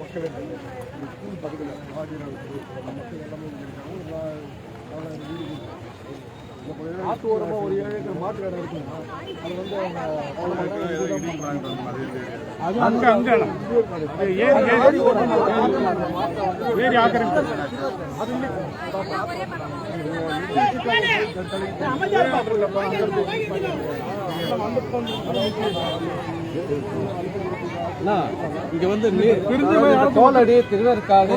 மக்கள் பக்கத்தில் ஆஜராக மக்கள் எல்லாமே இருக்காங்க எல்லா வீடு ஆத்து ஓரமா ஒரு ஏழு ஏக்கர் மாட்டு கடை இருக்குங்க அது வந்து அவங்க அங்க அங்க ஏரி ஏரி. ஏரி ஆக்கிரமிப்பு. இங்க வந்து தோலடி திருவேற்காடு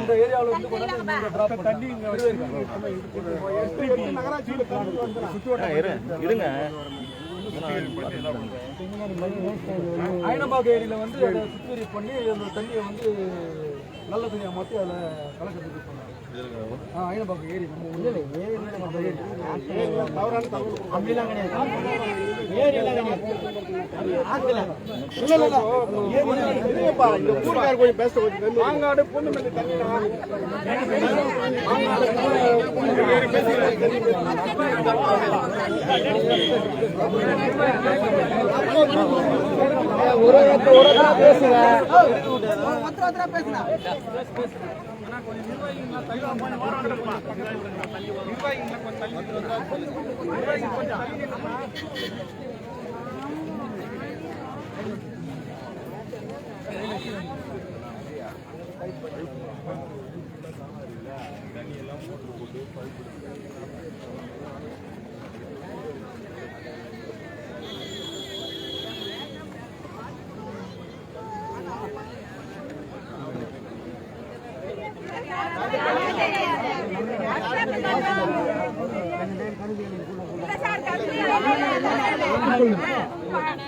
இந்த ஏரியாவில் வந்து அயனபாக இங்க ஏரியில வந்து அதை சுத்திகரிப்பு பண்ணி அந்த தண்ணியை வந்து நல்ல தண்ணியை மாற்றி அதில் கலக்கிறதுக்கு பண்ணாங்க ஆ ஐனபாக் ஏரி நம்ம உள்ள ஏரி நம்ம ஏரி. அப்படிலாம் கிடையாது ஏரியெல்லாம் கிடையாது ஆத்துல தண்ணி ஒரு ஒரு பேசுங்க அதெல்லாம்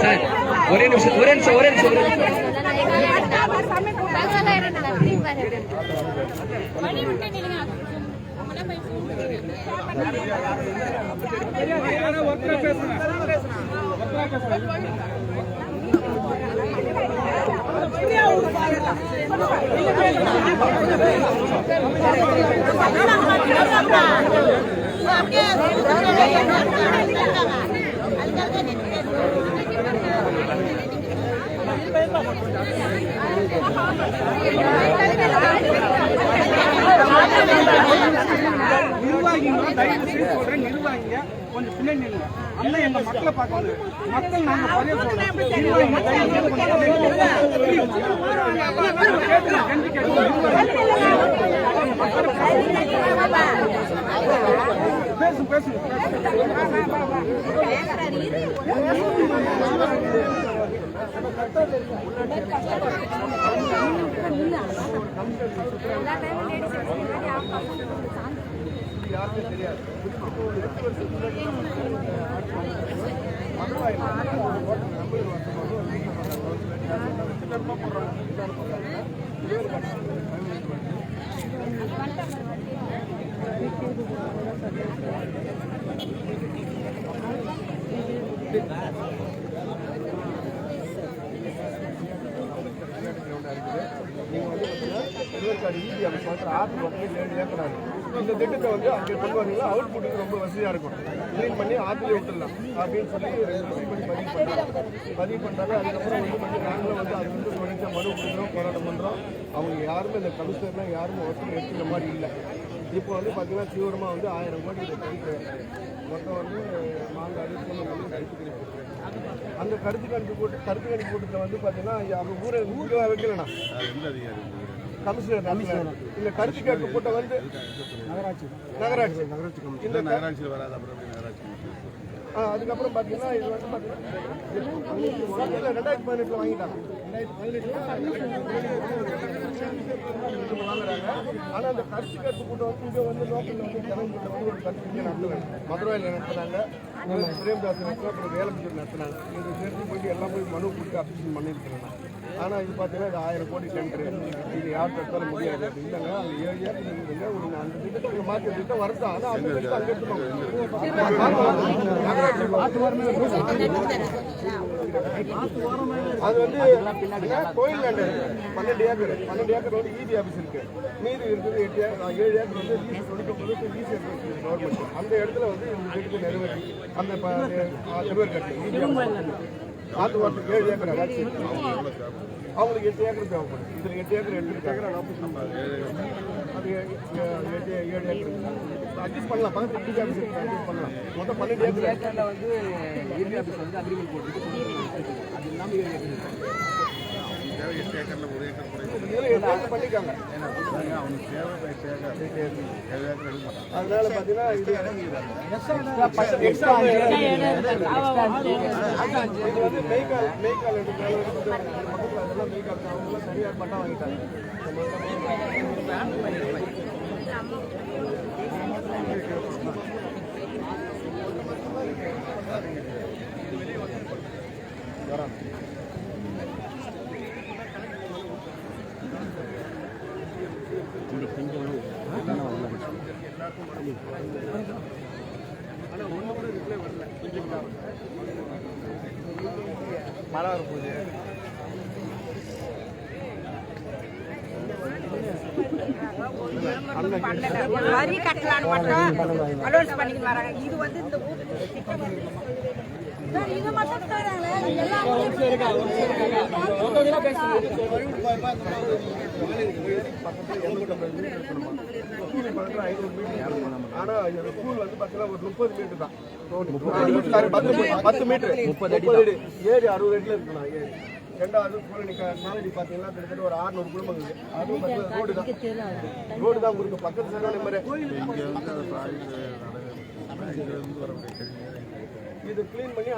சார் அதெல்லாம் ஒரே நிமிஷம் ஒரே நிமிஷம் ஒரே நிமிஷம் ஒரே நிமிஷம். நிர்வாகிங்க தயவு செய்து சொல்றேன் நிர்வாகிங்க. கொஞ்சம் பின்னாடி நில்லுங்க. அண்ணா எங்க மக்களை பார்க்கணும் நீங்கள் வந்து பார்த்தீங்கன்னா இருபத்தாறு ஈபி அப்படி பார்க்குற ஆற்று பக்கத்தில் ஏழு ஏக்கராது இந்த திட்டத்தை வந்து அங்கே கொண்டு வந்தீங்கன்னா அவுட் புட்டுக்கு ரொம்ப வசதியாக இருக்கும். க்ளீன் பண்ணி ஆற்றுல விட்டுடலாம். அப்படின்னு சொல்லி ரெஜிஸ்டர் பண்ணி பதிவு பண்ணாங்க. பதிவு பண்ணுறாங்க அதுக்கப்புறம் வந்து கொஞ்சம் நாங்களும் வந்து அது வந்து தொடர்ச்சி மனு கொடுக்குறோம் போராட்டம் பண்ணுறோம் அவங்க யாருமே இந்த கமிஷனர்லாம் யாரும் ஒருத்தர் எடுத்துக்கிற மாதிரி இல்லை. இப்போ வந்து பார்த்தீங்கன்னா தீவிரமாக வந்து ஆயிரம் கோடி இதை மொத்தம் வந்து மாங்காடு பூனை கழிச்சுக்கிறீங்க அந்த கருத்து கணிப்பு கூட்டு கருத்து கணிப்பு கூட்டத்தில் வந்து பார்த்தீங்கன்னா அவங்க ஊரை ஊரில் வைக்கலண்ணா. கமிஷனர். இந்த கருத்து கூட்டம் வந்து நகராட்சி. நகராட்சி. நகராட்சி இந்த வராது அப்புறம் நகராட்சி ஆ, அதுக்கப்புறம் பார்த்தீங்கன்னா இது வந்து பார்த்தீங்கன்னா ரெண்டாயிரத்தி பதினெட்டில் வாங்கிட்டாங்க. வாங்குறாங்க ஆனால் அந்த கருத்து கேட்பு கூட்டம் வந்து இங்கே வந்து லோக்கலில் வந்து ஜனங்கிட்ட வந்து ஒரு கருத்து இங்கே நடத்துவாங்க மதுரையில் நடத்துனாங்க. பிரேம்தாஸ் நடத்துனா அப்புறம் நடத்துனாங்க. இது சேர்த்து போயிட்டு எல்லாம் போய் மனு கொடுத்து அப்ளிகேஷன் பண்ணியிருக்கிறாங்க. ஆனால் இது பார்த்தீங்கன்னா இது ஆயிரம் கோடி டெண்டரு இது யார் தடுத்தாலும் முடியாது. அது இல்லைங்க அந்த ஏழு ஏக்கர் ஒரு அந்த மாற்றி திட்டம் ஆனால் அந்த திட்டம் அங்கே அது வந்து கோயில் லேண்ட் பன்னெண்டு ஏக்கர். பன்னெண்டு ஏக்கர் வந்து இபி ஆஃபீஸ் இருக்கு. மீதி இருக்குது எட்டு ஏக்கர் ஏழு ஏக்கர் வந்து லீஸ் கொடுக்கும்போது லீஸ் இருக்குது கவர்மெண்ட் அந்த இடத்துல வந்து நிறைவேற்றி அந்த திருவேற்காட்டு இபி ஆஃபீஸ் வாரத்துக்கு ஏழு ஏக்கர் ஆச்சு அவங்களுக்கு எட்டு ஏக்கர் தேவைப்படும் இதில் எட்டு ஏக்கர் எட்டு ஏக்கர் அது எட்டு ஏழு ஏக்கர் அட்ஜஸ்ட் பண்ணலாம் பக்கத்தில் இபி ஆஃபீஸ் அட்ஜஸ்ட் பண்ணலாம் மொத்தம் பன்னெண்டு ஏக்கர் ஏக்கரில் வந்து ஏரியா ஆஃபீஸ் வந்து அக்ரிமெண்ட் போட்டு அது இல்லாமல் ஏழு ஏக்கர் தேவை எட்டு ஏக்கரில் ஒரு ஏக்கர் ஏக்கர் பண்ணிக்காங்க அவனுக்கு தேவை எட்டு ஏக்கர் ஏழு ஏக்கர் எடுக்க மாட்டான். அதனால பார்த்தீங்கன்னா இது எக்ஸ்ட்ரா இது வந்து மெய்கால் மெய்கால் எடுக்கிறதால வந்து பக்கத்தில் அதெல்லாம் மெய்கால் அவங்களும் சரியாக பட்டா வாங்கிட்டாங்க. மழை வரப்போகுது. வரி கட்டலான்னு மட்டும் அலோன்ஸ் பண்ணிட்டு வராங்க. இது வந்து இந்த பத்து மீட்டர் முப்பது அடி. ஏழு அறுபது அடியில் இருக்கணும் ஏழு ரெண்டாவது ஸ்கூல் பார்த்தீங்கன்னா கிட்டத்தட்ட ஒரு ஆறுநூறு குடும்பம் இருக்குது அதுவும் ரோடு தான் ரோடு தான் உங்களுக்கு பக்கத்து சரண மாதிரி இது கிளீன் பண்ணி